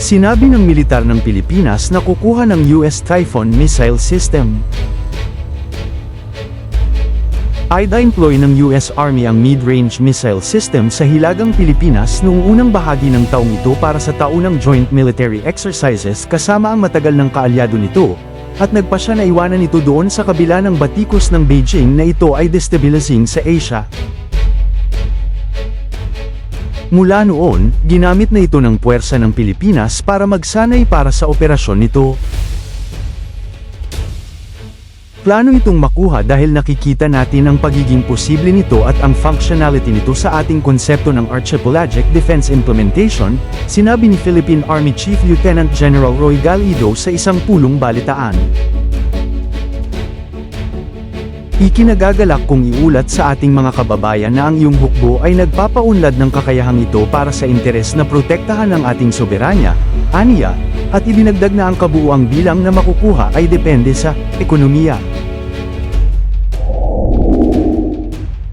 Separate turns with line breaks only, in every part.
Sinabi ng militar ng Pilipinas na kukuha ng US Typhoon missile system. Ida-employ ng US Army ang mid-range missile system sa Hilagang Pilipinas noong unang bahagi ng taong ito para sa taunang joint military exercises kasama ang matagal ng kaalyado nito, at nagpa siya na iwanan ito doon sa kabila ng batikos ng Beijing na ito ay destabilizing sa Asia. Mula noon, ginamit na ito ng puwersa ng Pilipinas para magsanay para sa operasyon nito. Plano itong makuha dahil nakikita natin ang pagiging posible nito at ang functionality nito sa ating konsepto ng Archipelagic Defense Implementation, sinabi ni Philippine Army Chief Lieutenant General Roy Galido sa isang pulong balitaan. Ikinagagalak kong iulat sa ating mga kababayan na ang iyong hukbo ay nagpapaunlad ng kakayahang ito para sa interes na protektahan ang ating soberanya, aniya, at idinagdag na ang kabuuang bilang na makukuha ay depende sa ekonomiya.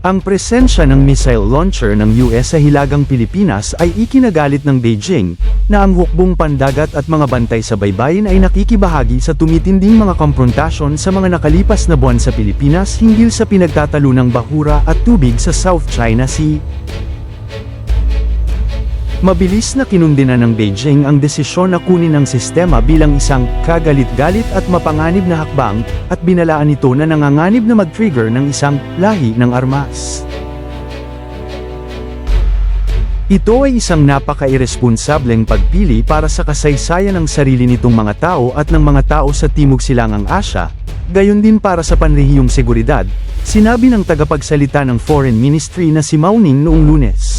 Ang presensya ng missile launcher ng US sa Hilagang Pilipinas ay ikinagalit ng Beijing, na ang hukbong pandagat at mga bantay sa baybayin ay nakikibahagi sa tumitinding mga komprontasyon sa mga nakalipas na buwan sa Pilipinas hinggil sa pinagtatalo ng bahura at tubig sa South China Sea. Mabilis na kinundina ng Beijing ang desisyon na kunin ang sistema bilang isang kagalit-galit at mapanganib na hakbang, at binalaan ito na nanganganib na mag-trigger ng isang lahi ng armas. Ito ay isang napaka-irresponsableng pagpili para sa kasaysayan ng sarili nitong mga tao at ng mga tao sa Timog Silangang Asya, gayon din para sa panrehiyong seguridad, sinabi ng tagapagsalita ng Foreign Ministry na si Mauning noong lunes.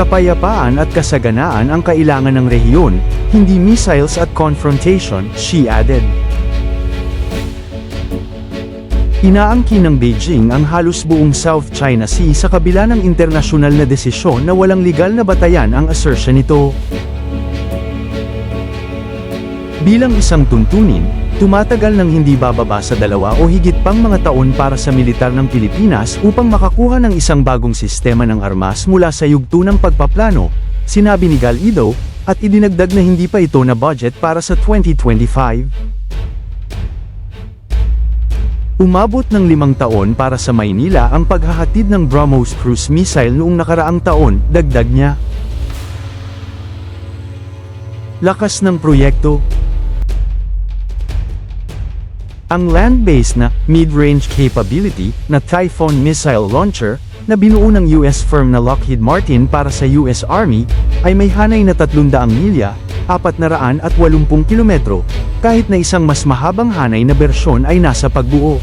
Kapayapaan at kasaganaan ang kailangan ng rehiyon, hindi missiles at confrontation, she added. Inaangkin ng Beijing ang halos buong South China Sea sa kabila ng internasyonal na desisyon na walang legal na batayan ang assertion nito. Bilang isang tuntunin, tumatagal ng hindi bababa sa dalawa o higit pang mga taon para sa militar ng Pilipinas upang makakuha ng isang bagong sistema ng armas mula sa yugto ng pagpaplano, sinabi ni Galido, at idinagdag na hindi pa ito na budget para sa 2025. Umabot ng limang taon para sa Maynila ang paghahatid ng BrahMos cruise missile noong nakaraang taon, dagdag niya. Lakas ng proyekto, ang land-based na mid-range capability na Typhoon missile launcher na binuo ng US firm na Lockheed Martin para sa US Army ay may hanay na 300 milya, 480 kilometro, kahit na isang mas mahabang hanay na bersyon ay nasa pagbuo.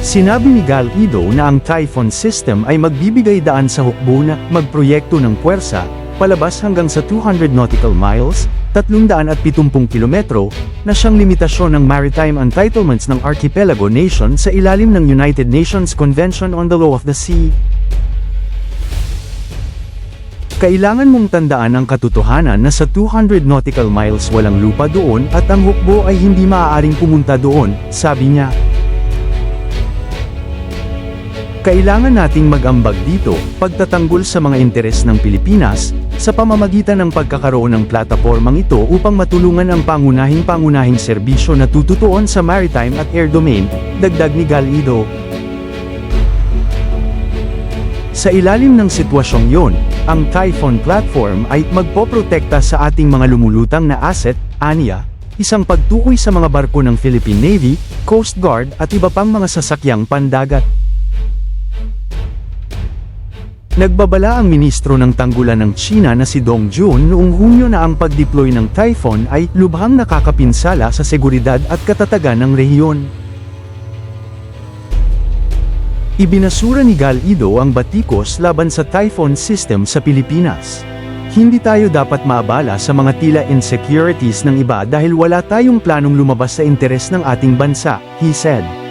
Sinabi ni Gal Ido na ang Typhoon system ay magbibigay daan sa hukbo na magproyekto ng puwersa, palabas hanggang sa 200 nautical miles, 370 kilometro, na siyang limitasyon ng maritime entitlements ng archipelago nation sa ilalim ng United Nations Convention on the Law of the Sea. Kailangan mong tandaan ang katotohanan na sa 200 nautical miles walang lupa doon at ang hukbo ay hindi maaaring pumunta doon, sabi niya. Kailangan nating mag-ambag dito, pagtatanggol sa mga interes ng Pilipinas, sa pamamagitan ng pagkakaroon ng platapormang ito upang matulungan ang pangunahing-pangunahing serbisyo na tututuon sa maritime at air domain, dagdag ni Galido. Sa ilalim ng sitwasyong yon, ang Typhoon platform ay magpoprotekta sa ating mga lumulutang na asset, aniya, isang pagtukoy sa mga barko ng Philippine Navy, Coast Guard at iba pang mga sasakyang pandagat. Nagbabala ang ministro ng tanggulan ng China na si Dong Jun noong Hunyo na ang pag-deploy ng Typhoon ay lubhang nakakapinsala sa seguridad at katatagan ng rehiyon. Ibinasura ni Gal Ido ang batikos laban sa Typhoon system sa Pilipinas. Hindi tayo dapat maabala sa mga tila insecurities ng iba dahil wala tayong planong lumabas sa interes ng ating bansa, he said.